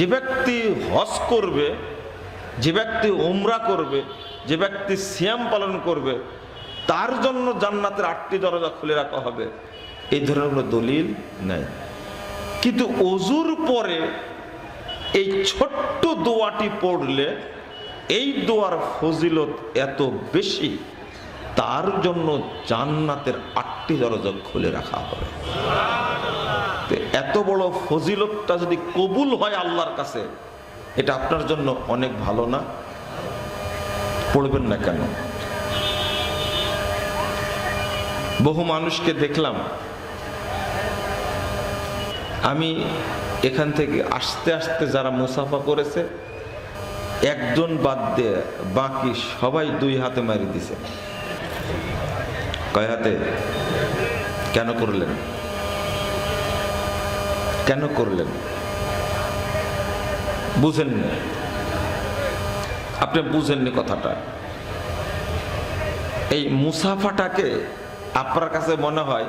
যে ব্যক্তি হজ করবে, যে ব্যক্তি ওমরা করবে, যে ব্যক্তি শ্যাম পালন করবে, তার জন্য জান্নাতের আটটি দরজা খুলে রাখা হবে। এই ধরনের কোনো দলিল নেই। কিন্তু অজুর পরে এই ছোট্ট দোয়াটি পড়লে এই দোয়ার ফজিলত এত বেশি, তার জন্য জান্নাতের আটটি দরজা খুলে রাখা হবে। এত বড় ফজিলতটা যদি কবুল হয় আল্লাহর কাছে, এটা আপনার জন্য অনেক ভালো না? পড়বেন না কেন? বহু মানুষকে দেখলাম, আমি এখান থেকে আস্তে আস্তে যারা মুসাফা করেছে, একজন বাদ দিয়ে বাকি সবাই দুই হাতে মারি দিছে। কয় হাতে? কেন করলেন? কেন করলেন? বুঝেননি আপনি বুঝেননি কথাটা। এই মুসাফাটাকে আপনার কাছে মনে হয়,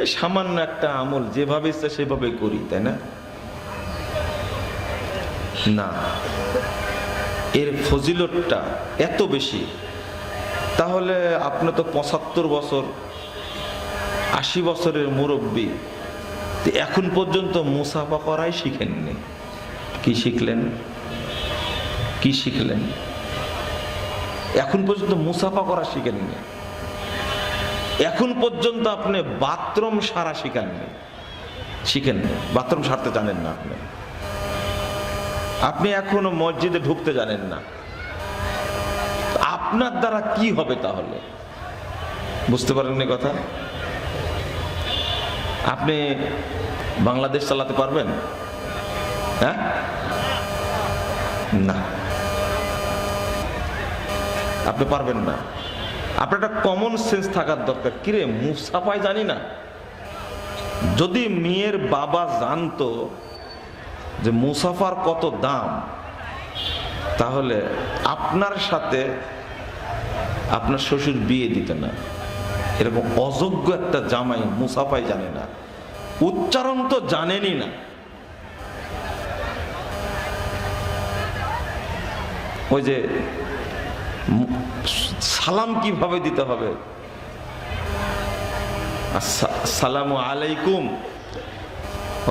এই সামান্য একটা আমল যেভাবে ইচ্ছে সেভাবে করি, তাই না? না। এর ফজিলতটা এত বেশি, তাহলে আপনি তো পঁচাত্তর বছর, আশি বছরের মুরব্বী তো এখন পর্যন্ত মুসাফা করাই শিখেননি। কি শিখলেন? কি শিখলেন? এখন পর্যন্ত মুসাফা করা শিখেননি। এখন পর্যন্ত আপনি বাথরুম সারা শিখেননি। শিখেননি। বাথরুম সারতে জানেন না আপনি। আপনি এখনও মসজিদে ঢুকতে জানেন না। আপনার দ্বারা কি হবে তাহলে? বুঝতে পারেননি কথা? আপনি বাংলাদেশ চালাতে পারবেন? হ্যাঁ? না। আপনি পারবেন না। আপনার একটা কমন সেন্স থাকার দরকার। কিরে মুসাফাই জানি না। যদি মেয়ের বাবা জানতো যে মুসাফার কত দাম, তাহলে আপনার সাথে আপনার শ্বশুর বিয়ে দিতে না। এরকম অযোগ্য একটা জামাই মুসাফাই জানে না। উচ্চারণ তো জানেনই না। ওই যে সালাম কীভাবে দিতে হবে? সালাম আলাইকুম।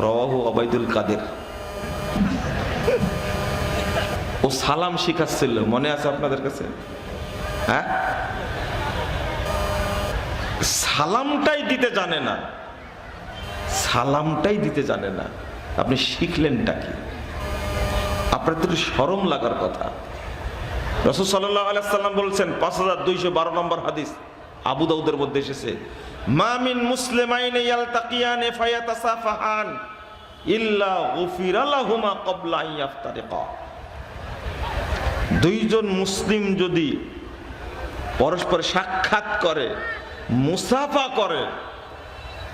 রওয়াহু অবাইদুল কাদের। ও সালাম শিখাচ্ছিল, মনে আছে আপনাদের কাছে? হ্যাঁ? সালামটাই দিতে জানে না। সালামটাই দিতে জানে না। আপনি শিখলেনটা কি? একটু সরম লাগার কথা। রসুল সাল্লাহ আলাইসাল্লাম বলছেন, পাঁচ হাজার দুইশো বারো নম্বর হাদিস আবু দাউদের মধ্যে এসেছে। মামিন মুসলিমাইন ইয়ালতাকিয়ান ফায়াতাসাফাহান ইল্লা গুফিরা লাহুমা ক্বাবলা ইয়াফতারিকা। দুইজন মুসলিম যদি পরস্পর সাক্ষাৎ করে মুসাফা করে।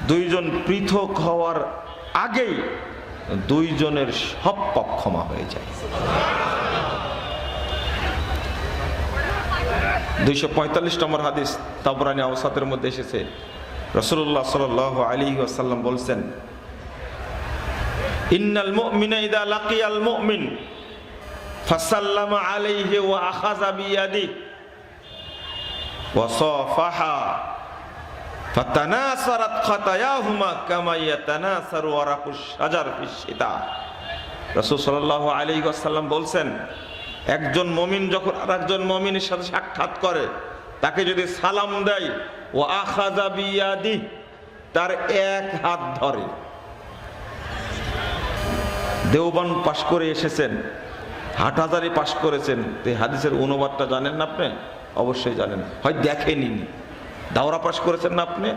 দুইজন পৃথক হওয়ার আগেই দুইজনের সব পাপ ক্ষমা হয়ে যায়। দুইশো পঁয়তাল্লিশ নম্বর হাদিস তাবরানি আওসাতের মধ্যে এসেছে। রসুল্লাহ সাল আলী আসাল্লাম বলছেন, ইন্নাল ওয়া বলছেন, একজন মমিন যখন আর একজন মমিনের সাথে সাক্ষাৎ করে, তাকে যদি সালাম দেয় ও আখাজা বিয়াদি, তার এক হাত ধরে। দেওবান পাশ করে এসেছেন, হাটহাজারি পাশ করেছেন। তো হাদিসের অনুবাদটা জানেন না আপনি? অবশ্যই জানেন। হয় দেখেনি দাওরা পাশ করেছেন না আপনি?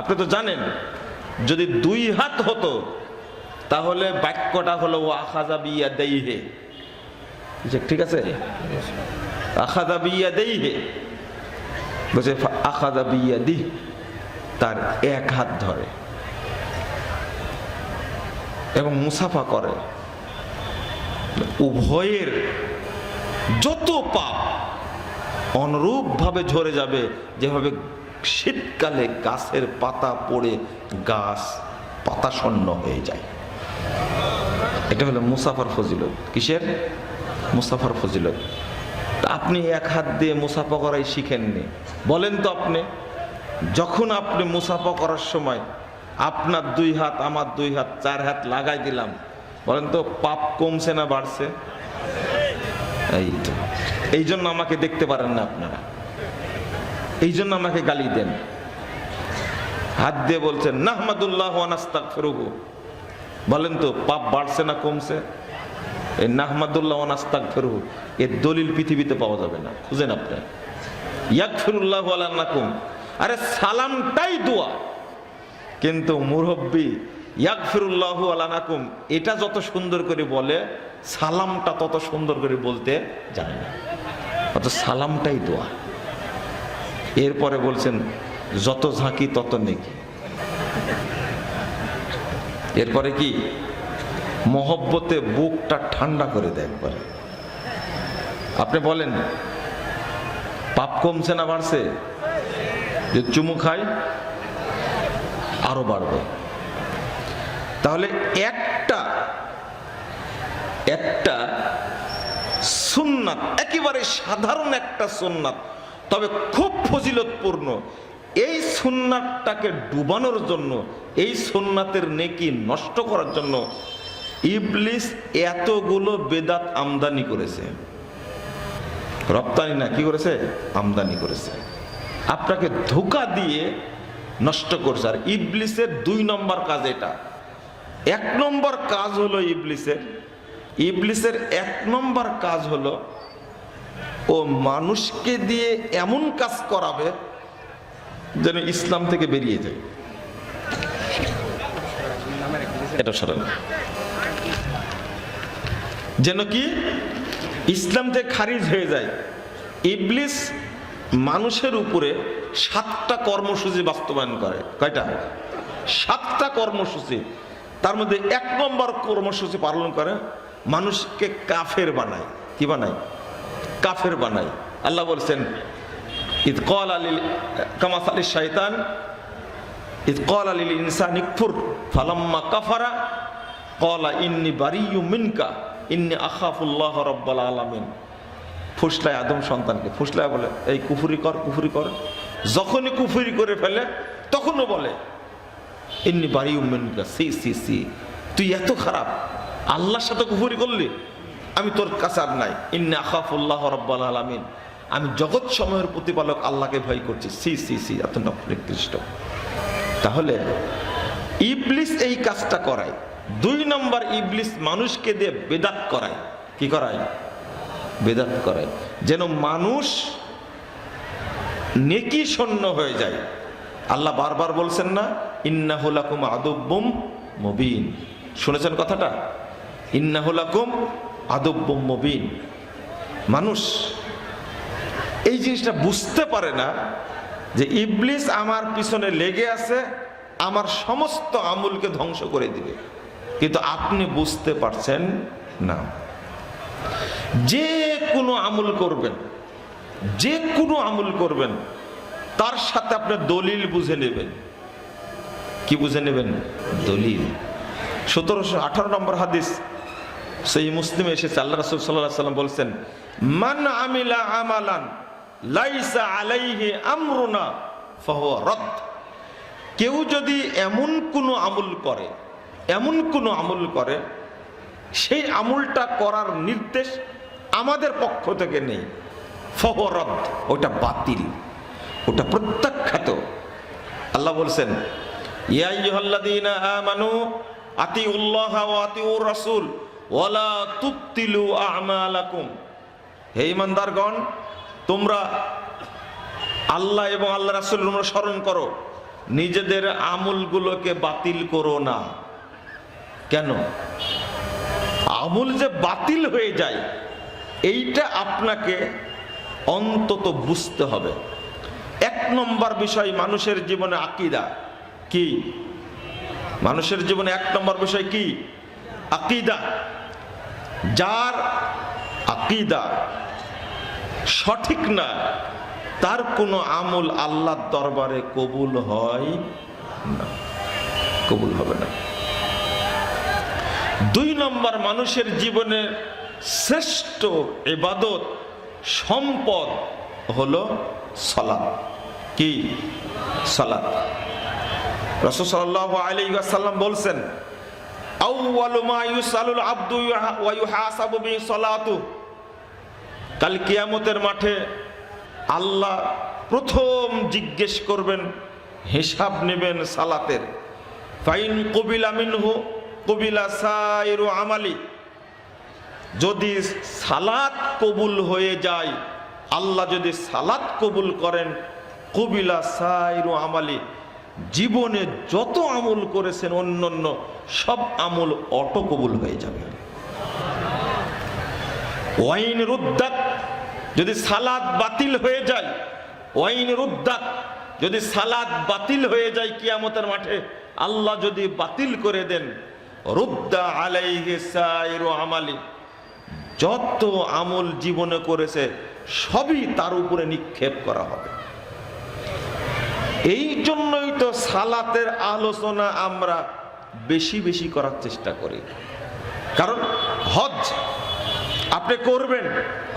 আপনি তো জানেন, যদি দুই হাত হতো, তাহলে বাক্যটা হলো ও আখাজা বিয়া দেই হে ঠিক আছে? আখাদা বিয়া দেই হে বলছে আখাদা বিয়া দি তার এক হাত ধরে এবং মুসাফা করে। উভয়ের যত পাপ অনুরূপভাবে ঝরে যাবে। যেভাবে শীতকালে গাছের পাতা পড়ে গাছ পাতাশূন্য হয়ে যায়। এটা হলো মুসাফার ফজিলত। কিসের? মুসাফার ফজিলত। আপনি এক হাত দিয়ে মুসাফা করাই শিখেননি। বলেন তো আপনি, যখন আপনি মুসাফা করার সময় আপনার দুই হাত, আমার দুই হাত, চার হাত লাগাই দিলাম, বলেন তো পাপ কমছে না বাড়ছে? এই তো। এই জন্য আমাকে দেখতে পারেন না আপনারা। এই জন্য আমাকে গালি দেন। হাত দিয়ে বলছেন, নাহমাদুল্লাহ ফেরুগু বলেন তো, পাপ বাড়ছে না কমছে? এই নাহমাদুল্লাহ আনাস্তাক ফেরুগু এর দলিল পৃথিবীতে পাওয়া যাবে না। খুঁজেন আপনি। ইয়াক ফিরুল্লাহ আলান্নাকুম আরে সালামটাই দোয়া। কিন্তু মুরব্বী ইয়াক ফিরুল্লাহ নাকুম এটা যত সুন্দর করে বলে, সালামটা তত সুন্দর করে বলতে জানে না। অত সালামটাই দোয়া। এরপরে বলছেন, যত ঝাঁকি, তত নেকি। এরপরে কি? মহব্বতে বুকটা ঠান্ডা করে দেয় একবারে। আপনি বলেন, পাপ কমছে না বাড়ছে? যে চুমু খাই আরও বাড়বে। তাহলে একটা একটা সুন্নাত, একেবারে সাধারণ একটা সুন্নাত। তবে খুব ফজিলতপূর্ণ, এই সুন্নাতটাকে ডুবানোর জন্য, এই সুন্নাতের নেকি নষ্ট করার জন্য ইবলিস এতগুলো বেদাত আমদানি করেছে। রপ্তানি না, কি করেছে? আমদানি করেছে। আপনাকে ধোকা দিয়ে নষ্ট করছে। আর ইবলিসের দুই নম্বর কাজ এটা। এক নম্বর কাজ হলো ইবলিসের ইবলিসের এক নম্বর কাজ হলো, ও মানুষকে দিয়ে এমন কাজ করাবে যেন ইসলাম থেকে বেরিয়ে যায়। এটা সরেন যেন কি? ইসলাম থেকে খারিজ হয়ে যায়। ইবলিস মানুষের উপরে সাতটা কর্মসূচি বাস্তবায়ন করে। কয়টা? সাতটা কর্মসূচি। তার মধ্যে এক নম্বর কর্মসূচি পালন করে মানুষকে কাফের বানায়। কি বানায়? কাফের বানায়। আল্লাহ বলছেন, ইদ কল আলিল কামাস আলী শাইতান, ইদ কল আলিল ইনসান ইকফুর, ফালাম্মা কাফারা কলা ইন্নি বারিয়ু মিনকা, ইন্নি আখাফুল্লাহ রব্বাল আলামিন। ফুসলায় আদম সন্তানকে, ফুসলায় বলে, এই কুফুরি কর কুফুরি কর। যখনই কুফুরি করে ফেলে, তখনও বলে, ইন্নি বাড়ি উম্মেনকা সি সি সি, তুই এত খারাপ আল্লাহর সাথে কুফুরি করলি, আমি তোর কাছে আর নাই। ইন্নি আখাফুল্লাহ রব্বাল আলামিন। আমি জগৎ সময়ের প্রতিপালক আল্লাহকে ভয় করছি। সি সি সি, এত নিকৃষ্ট। তাহলে ইবলিস এই কাজটা করায়। দুই নম্বর ইবলিস মানুষকে দিয়ে বেদাত করায়। কি করায়? বেদাত করায়। যেন মানুষ নেকি শূন্য হয়ে যায়। আল্লাহ বারবার বলছেন না ইন্নাহুলাকুম আদব্বুম মবিন। শুনেছেন কথাটা? ইন্নাহুলাকুম মুবিন। মানুষ এই জিনিসটা বুঝতে পারে না যে ইবলিস আমার পিছনে লেগে আছে, আমার সমস্ত আমুলকে ধ্বংস করে দিবে। কিন্তু আপনি বুঝতে পারছেন না। যে কোনো আমল করবেন, যে কোনো আমল করবেন, তার সাথে আপনি দলিল বুঝে নেবেন। কি বুঝে নেবেন? দলিল। সতেরোশো আঠারো নম্বর হাদিস সেই মুসলিমে এসেছে আল্লাহ রসুল সাল্লাহ সাল্লাম বলছেন, মান আমিলা আমালান লাইসা আলাইহি আমরুনা ফাহুয়া রদ। কেউ যদি এমন কোনো আমল করে, এমন কোনো আমল করে, সেই আমলটা করার নির্দেশ আমাদের পক্ষ থেকে নেই। ফহরদ ওটা বাতিল, ওটা প্রত্যাখ্যাত। আল্লাহ বলছেন ইয়াইয়ুহাল্লাযীনা আমানু আতিউল্লাহ ওয়া আতিউর রাসূল। ওয়ালা তুবতিলু আমালাকুম। হে ইমানদারগণ, তোমরা আল্লাহ এবং আল্লাহ রাসূল স্মরণ করো, নিজেদের আমলগুলোকে বাতিল করো না। কেন? আমল যে বাতিল হয়ে যায়, এইটা আপনাকে অন্তত বুঝতে হবে। এক নম্বর বিষয় মানুষের জীবনে আকিদা কি? মানুষের জীবনে এক নম্বর বিষয় কি? আকিদা। যার আকিদা সঠিক না, তার কোনো আমল আল্লাহর দরবারে কবুল হয় না। কবুল হবে না। দুই নম্বর, মানুষের জীবনে শ্রেষ্ঠ এবাদত সম্পদ হলো সলাৎ কি? সলাৎ রসুল সাল্লাহ আলী সাল্লাম বলছেন কাল মাঠে আল্লাহ প্রথম জিজ্ঞেস করবেন, হিসাব নেবেন সালাতের। ফাইন কবিলা মিনহু, কবিলা সাইরু আমালি। যদি সালাত কবুল হয়ে যায়, আল্লাহ যদি সালাত কবুল করেন, কবিলা সাইরু আমালি। জীবনে যত আমল করেছেন, অন্যান্য সব আমল অটো কবুল হয়ে যাবে। ওয়াইন রুদ্দাক যদি সালাদ বাতিল হয়ে যায় ওয়াইন রুদ্দাক যদি সালাদ বাতিল হয়ে যায় কিয়ামতের মাঠে, আল্লাহ যদি বাতিল করে দেন, রুদ্দা আলাইহি সাইরু আমালি, যত আমল জীবনে করেছে, সবই তার উপরে নিক্ষেপ করা হবে। এই জন্যই তো সালাতের আলোচনা আমরা বেশি বেশি করার চেষ্টা করি। কারণ হজ আপনি করবেন,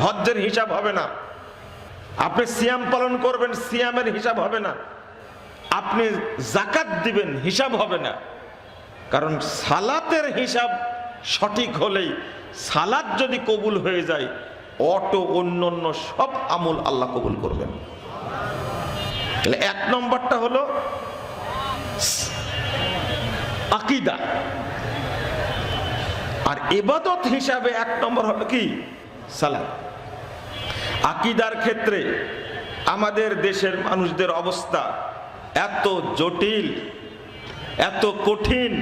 হজ্জের হিসাব হবে না। আপনি সিয়াম পালন করবেন, সিয়ামের হিসাব হবে না। আপনি জাকাত দিবেন, হিসাব হবে না। কারণ সালাতের হিসাব সঠিক হলেই সালাত যদি কবুল হয়ে যায়, অটো অন্য অন্য সব আমল আল্লাহ কবুল করবেন। এক নম্বরটা হলো আকিদা। আর এবাদত হিসাবে এক নম্বর হলো কি? সালাত। আকিদার ক্ষেত্রে আমাদের দেশের মানুষদের অবস্থা এত জটিল, এত কঠিন।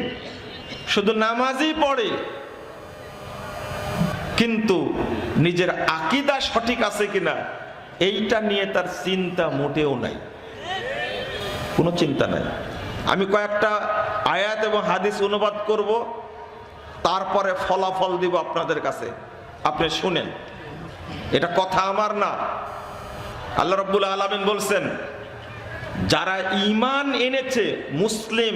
শুধু নামাজই পড়ে, কিন্তু নিজের আকিদা সঠিক আছে কিনা, এইটা নিয়ে তার চিন্তা মোটেও নাই। কোনো চিন্তা নাই। আমি কয়েকটা আয়াত এবং হাদিস অনুবাদ করব, তারপরে ফলাফল দিব আপনাদের কাছে। আপনি শুনেন। এটা কথা আমার না। আল্লাহ রব্বুল আলমিন বলছেন, যারা ইমান এনেছে, মুসলিম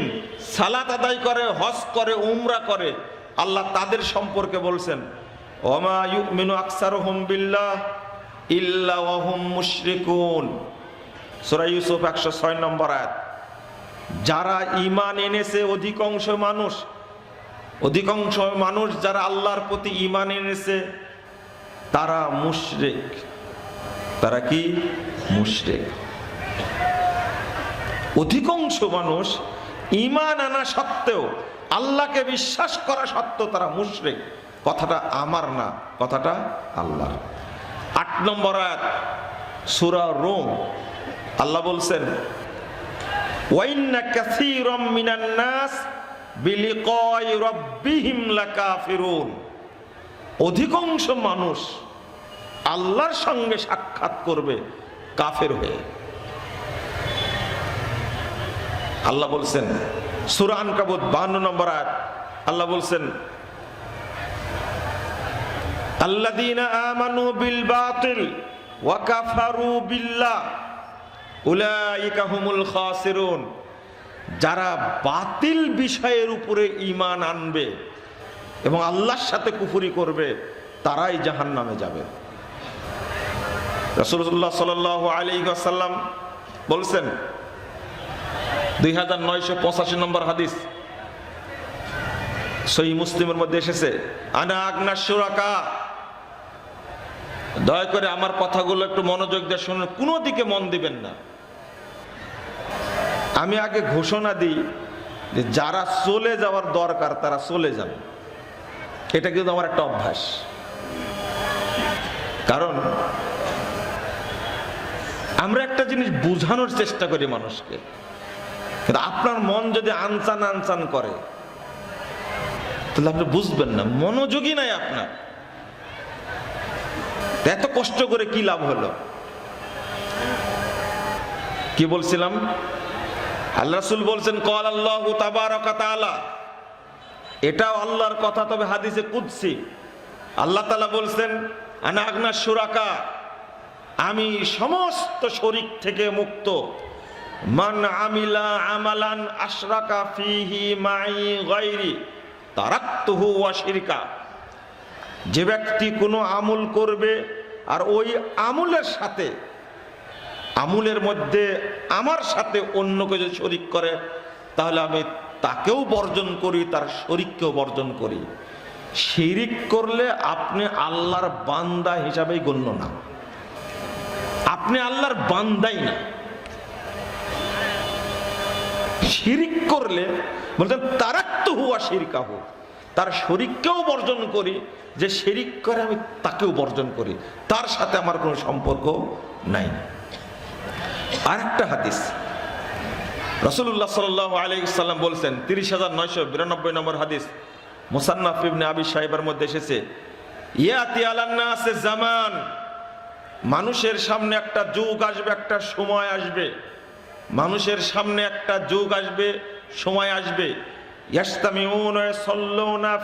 সালাত আদায় করে, হজ করে, উমরা করে, আল্লাহ তাদের সম্পর্কে বলছেন বিল্লাহ ইল্লা ওয়াহুম মুশরিকুন। সূরা ইউসুফ একশো ছয় নম্বর আয়াত। যারা ইমান এনেছে, অধিকাংশ মানুষ অধিকাংশ মানুষ যারা আল্লাহর প্রতি ইমান এনেছে, তারা মুশরেক। তারা কি? মুশরেক। অধিকাংশ মানুষ ইমান আনা সত্ত্বেও আল্লাহকে বিশ্বাস করা সত্ত্বেও তারা মুশরেক। কথাটা আমার না, কথাটা আল্লাহ আট নম্বর আয়াত, সুরা রোম। আল্লাহ বলছেন মিনান নাস অধিকাংশ মানুষ আল্লাহর সঙ্গে সাক্ষাৎ করবে, কাফের হয়ে। আল্লাহ বলছেন সুরান কাবুত বান্ন নম্বর আয়াত, আল্লাহ বলছেন, আল্লাযীনা আমানু বিল বাতিল ওয়া কাফারু বিল্লাহ। উলাইকা হুমুল খাসিরুন। যারা বাতিল বিষয়ের উপরে ঈমান আনবে এবং আল্লাহর সাথে কুফরি করবে, তারাই জাহান্নামে যাবে। রাসূলুল্লাহ সাল্লাল্লাহু আলাইহি ওয়াসাল্লাম বলছেন, দুই হাজার নয়শো পঁচাশি নম্বর হাদিস সহি মুসলিমের মধ্যে এসেছে, আনা আগনা সুরাকা দয়া করে আমার কথাগুলো একটু মনোযোগ দিয়ে শুনুন, কোনো দিকে মন দিবেন না। আমি আগে ঘোষণা দিই যে যারা চলে যাওয়ার দরকার, তারা চলে যান এটা কিন্তু আমার একটা অভ্যাস। কারণ আমরা একটা জিনিস বোঝানোর চেষ্টা করি মানুষকে। কিন্তু আপনার মন যদি আনচান আনচান করে, তাহলে আপনি বুঝবেন না। মনোযোগী নাই আপনার। এত কষ্ট করে কি লাভ হলো? কি বলছিলাম? আল্লাহ রাসূল বলছেন, কল আল্লাহ তাবারাকাতালা এটাও আল্লাহর কথা, তবে হাদিসে কুদসি। আল্লাহ তালা বলছেন, আনা আগনা সুরাকা আমি সমস্ত শরিক থেকে মুক্ত। মান আমিলা আমালান আশরাকা ফিহি মাই গায়রি তারাক্তহু ওয়াশিরকা যে ব্যক্তি কোনো আমল করবে, আর ওই আমলের সাথে আমুলের মধ্যে আমার সাথে অন্য কিছু শরিক করে, তাহলে আমি তাকেও বর্জন করি, তার শরিককেও বর্জন করি। শিরিক করলে আপনি আল্লাহর বান্দা হিসাবেই গণ্য না। আপনি আল্লাহর বান্দাই না। শিরিক করলে বলতেন, তারাক্ত হুয়া শিরিকা হোক তার শরিককেও বর্জন করি, যে শিরিক করে আমি তাকেও বর্জন করি। তার সাথে আমার কোনো সম্পর্ক নাই। আরেকটা হাদিস। রসুল্লাহ সাল্লাহ আলাইসাল্লাম বলছেন, তিরিশ হাজার নয়শো বিরানব্বই নম্বর হাদিস, মুসান্নাফ ইবনে আবি সাহেবের মধ্যে এসেছে, ইয়াতি আলান্না আছে জামান, মানুষের সামনে একটা যুগ আসবে, একটা সময় আসবে। মানুষের সামনে একটা যুগ আসবে, সময় আসবে।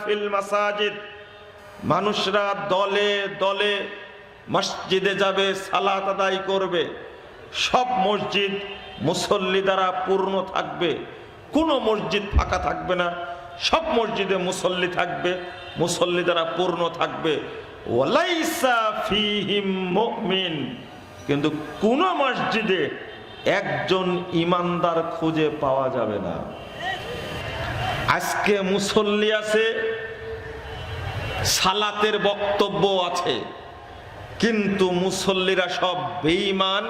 ফিল মাসাজিদ, মানুষরা দলে দলে মসজিদে যাবে, সালাত আদায় করবে। সব মসজিদ মুসল্লি দ্বারা পূর্ণ থাকবে, কোনো মসজিদ ফাঁকা থাকবে না, সব মসজিদে মুসল্লি থাকবে, মুসল্লি দ্বারা পূর্ণ থাকবে। কিন্তু কোন মসজিদে একজন ইমানদার খুঁজে পাওয়া যাবে না। আজকে মুসল্লি আছে, সালাতের বক্তব্য আছে, কিন্তু মুসল্লিরা সব বেঈমান।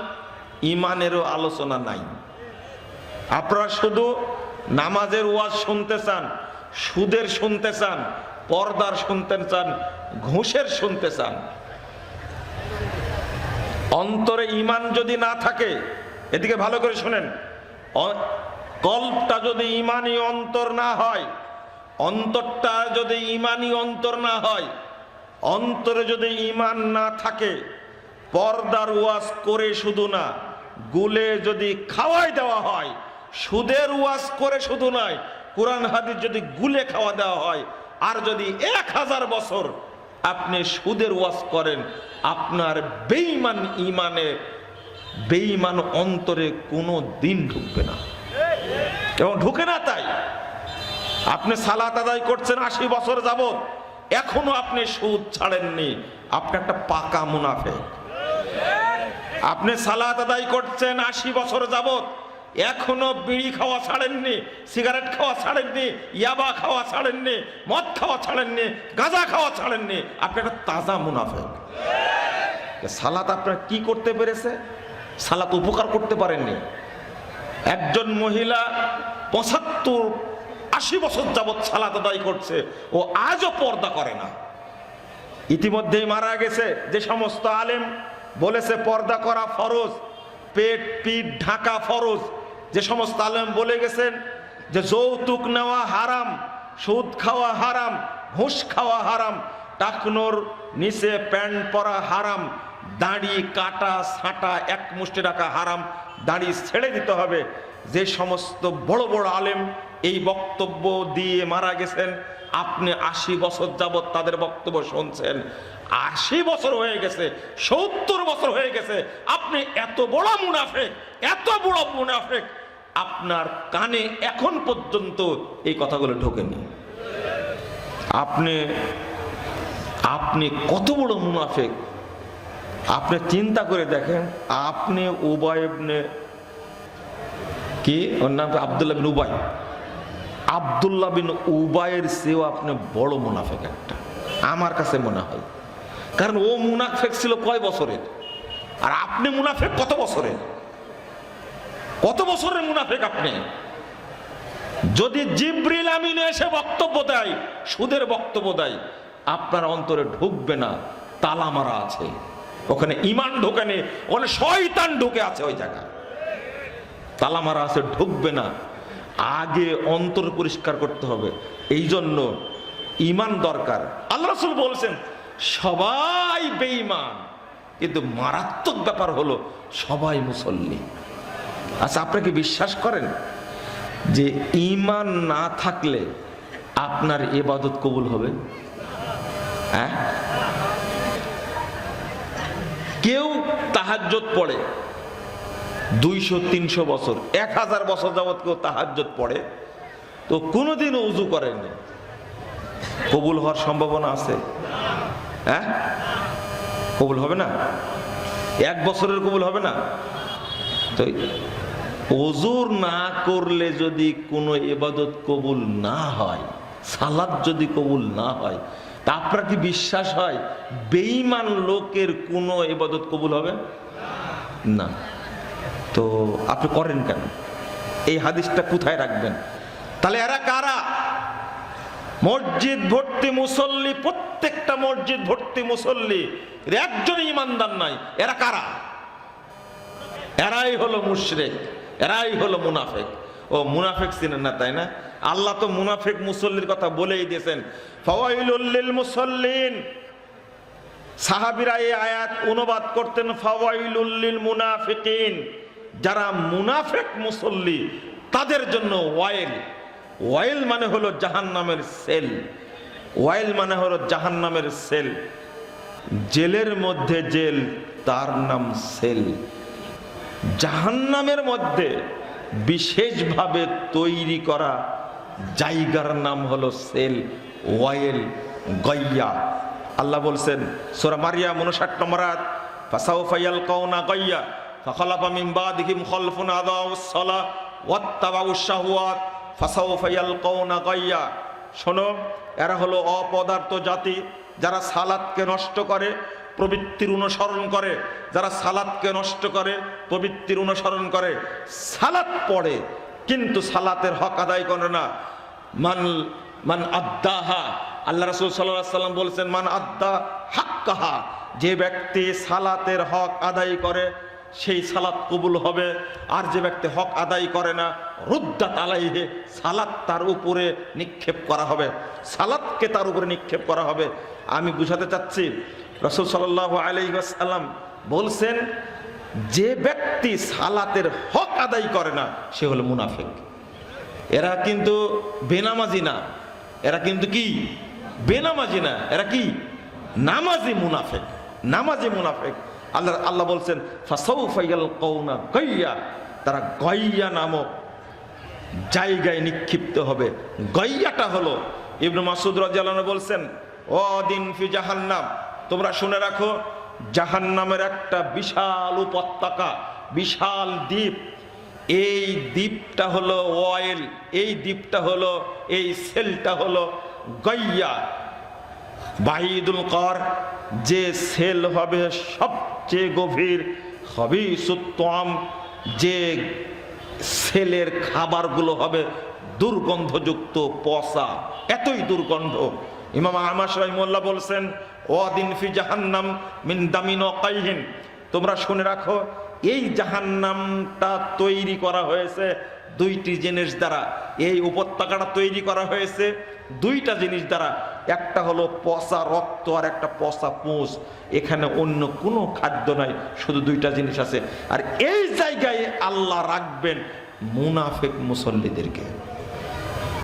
ইমানেরও আলোচনা নাই। আপনারা শুধু নামাজের ওয়াজ শুনতে চান, সুদের শুনতে চান, পর্দার শুনতে চান, ঘুষের শুনতে চান। অন্তরে ইমান যদি না থাকে, এদিকে ভালো করে শুনেন কল্পটা যদি ইমানি অন্তর না হয়, অন্তরটা যদি ইমানি অন্তর না হয়, অন্তরে যদি ইমান না থাকে, পর্দার ওয়াজ করে শুধু না গুলে যদি খাওয়াই দেওয়া হয়, সুদের ওয়াজ করে শুধু নয়, কোরআন হাদিস যদি গুলে খাওয়া দেওয়া হয়, আর যদি এক হাজার বছর আপনি সুদের ওয়াজ করেন, আপনার বেঈমান ইমানে বেঈমান অন্তরে কোনো দিন ঢুকবে না। এবং ঢুকে না তাই। আপনি সালাত আদায় করছেন আশি বছর যাবত এখনও আপনি সুদ ছাড়েননি। আপনি একটা পাকা মুনাফে আপনি সালাত আদায় করছেন আশি বছর যাবত এখনও বিড়ি খাওয়া ছাড়েননি, সিগারেট খাওয়া ছাড়েননি, ইয়াবা খাওয়া ছাড়েননি, মদ খাওয়া ছাড়েননি, গাঁজা খাওয়া ছাড়েননি। আপনি একটা তাজা মুনাফে সালাত আপনার কি করতে পেরেছে? সালাত উপকার করতে পারেননি। একজন মহিলা পঁচাত্তর, আশি বছর যাবৎ সালাত আদায় করছে, ও আজও পর্দা করে না। ইতিমধ্যেই মারা গেছে যে সমস্ত আলেম। বলেছে পর্দা করা ফরজ, পেট, পিঠ ঢাকা ফরজ। যে সমস্ত আলেম বলে গেছেন যে যৌতুক নেওয়া হারাম, সুদ খাওয়া হারাম, ঘুষ খাওয়া হারাম, টাকনোর নিচে প্যান্ট পরা হারাম, দাড়ি, কাটা ছাঁটা এক মুষ্টি টাকা হারাম, দাড়ি ছেড়ে দিতে হবে। যে সমস্ত বড় বড় আলেম এই বক্তব্য দিয়ে মারা গেছেন, আপনি আশি বছর যাবৎ তাদের বক্তব্য শুনছেন। আশি বছর হয়ে গেছে, সত্তর বছর হয়ে গেছে, আপনি এত বড় মুনাফেক, এত বড় মুনাফেক, আপনার কানে এখন পর্যন্ত এই কথাগুলো ঢোকেনি। আপনি আপনি কত বড় মুনাফেক, আপনি চিন্তা করে দেখেন, আপনি উবায়বনে কি? ওর নাম আবদুল্লাহ বিন উবাই। আবদুল্লাহ বিন উবাইয়ের চেয়েও আপনি বড় মুনাফেক একটা, আমার কাছে মনে হয়। কারণ ও মুনাফেক ছিল কয় বছরের? আর আপনি মুনাফেক কত বছরের? কত বছরের মুনাফেক আপনি? যদি জিব্রিল আমিন এসে বক্তব্য দেয়, সুদের বক্তব্য দেয়, আপনার অন্তরে ঢুকবে না, তালা মারা আছে। ওখানে ইমান নেই ওখানে শয়তান ঢুকে আছে ওই জায়গায়। তালা মারা আছে, ঢুকবে না। আগে অন্তর পরিষ্কার করতে হবে। এই জন্য ইমান দরকার। আল্লাহ রসুল বলছেন সবাই বেঈমান। কিন্তু মারাত্মক ব্যাপার হলো সবাই মুসল্লি। আচ্ছা আপনি কি বিশ্বাস করেন যে ইমান না থাকলে আপনার এবাদত কবুল হবে? হ্যাঁ? কেউ তাহাজ্জত পড়ে দুইশো, তিনশো বছর, এক হাজার বছর যাবৎ কেউ তাহাজ্জত পড়ে, তো কোনোদিনও উজু করেননি। কবুল হওয়ার সম্ভাবনা আছে? হ্যাঁ? কবুল হবে না? এক বছরের কবুল হবে না? তো ওজোর না করলে যদি কোনো এবাদত কবুল না হয়, সালাদ যদি কবুল না হয়, তা আপনার কি বিশ্বাস হয় বেঈমান লোকের কোনো এবাদত কবুল হবে? না। তো আপনি করেন কেন? এই হাদিসটা কোথায় রাখবেন? তাহলে এরা কারা? মসজিদ ভর্তি মুসল্লি, প্রত্যেকটা মসজিদ ভর্তি মুসল্লি একজন ইমানদার নাই, এরা কারা? এরাই হলো মুশরেক, এরাই হলো মুনাফেক। ও, মুনাফেক চিনেন না, তাই না? আল্লাহ তো মুনাফেক মুসল্লির কথা বলেই দিয়েছেন। ফাওয়াইলুল মুসল্লিন। সাহাবিরা এই আয়াত অনুবাদ করতেন ফওয়াইল ফাওয়াইলুল মুনাফিকিন। যারা মুনাফেক মুসল্লি, তাদের জন্য ওয়াইল। ওয়াইল মানে হলো জাহান্নামের সেল। ওয়াইল মানে হলো জাহান্নামের সেল। জেলের মধ্যে জেল, তার নাম সেল। জাহান্নামের মধ্যে বিশেষভাবে তৈরি করা জায়গার নাম হলো সেল, ওয়াইল, গইয়া। আল্লাহ বলছেন, সোরা মারিয়া মনুষাট নম্বরাত ফাসাউ ফাইয়াল কওনা গইয়া, ফাখালাফা মিন বাদিহিম খালফুন আদাউস সালা ওয়াত্তাবাউস শাহওয়াত। ফাইয়াল শোনো, এরা হলো অপদার্থ জাতি যারা সালাদকে নষ্ট করে, প্রবৃত্তির অনুসরণ করে। যারা সালাদকে নষ্ট করে, প্রবৃত্তির অনুসরণ করে। সালাদ পড়ে, কিন্তু সালাতের হক আদায় করে না। মান মান আদ্দাহা। আল্লাহ রসুল সাল্লাম বলছেন, মান আদ্দা হাক্কাহা। যে ব্যক্তি সালাতের হক আদায় করে সেই সালাত কবুল হবে। আর যে ব্যক্তি হক আদায় করে না, রুদ্দাত আলাইহে, সালাত তার উপরে নিক্ষেপ করা হবে। সালাতকে তার উপরে নিক্ষেপ করা হবে। আমি বুঝাতে চাচ্ছি, রসুল সাল্লাহ আলাইসাল্লাম বলছেন, যে ব্যক্তি সালাতের হক আদায় করে না, সে হলো মুনাফেক। এরা কিন্তু বেনামাজি না। এরা কিন্তু কি? বেনামাজি না। এরা কি? নামাজি মুনাফেক। নামাজি মুনাফেক। আল্লাহ আল্লাহ বলছেন ফাসাউফাইয়াল কওনা গাইয়া। তারা গইয়া নামক জায়গায় নিক্ষিপ্ত হবে। গইয়াটা হলো ইবনু মাসুদ রাজিয়াল্লাহ বলছেন, ও দিন ফি জাহান্নাম। তোমরা শুনে রাখো, জাহান্নামের একটা বিশাল উপত্যকা, বিশাল দ্বীপ। এই দ্বীপটা হলো অয়েল এই দ্বীপটা হলো, এই সেলটা হলো গইয়া। বাহিদুল কর, যে সেল হবে সবচেয়ে গভীর হবি সুত্তম যে সেলের খাবারগুলো হবে দুর্গন্ধযুক্ত পচা, এতই দুর্গন্ধ। ইমাম আহমাস রহিমুল্লাহ বলছেন ও দিন ফি জাহান্নাম মিন দামিন কাইহিন। তোমরা শুনে রাখো, এই জাহান্নামটা তৈরি করা হয়েছে দুইটি জিনিস দ্বারা। এই উপত্যকাটা তৈরি করা হয়েছে দুইটা জিনিস দ্বারা। একটা হলো পচা রক্ত আর একটা পচা পোষ এখানে অন্য কোনো খাদ্য নাই শুধু দুইটা জিনিস আছে। আর এই জায়গায় আল্লাহ রাখবেন মুনাফেক মুসল্লিদেরকে।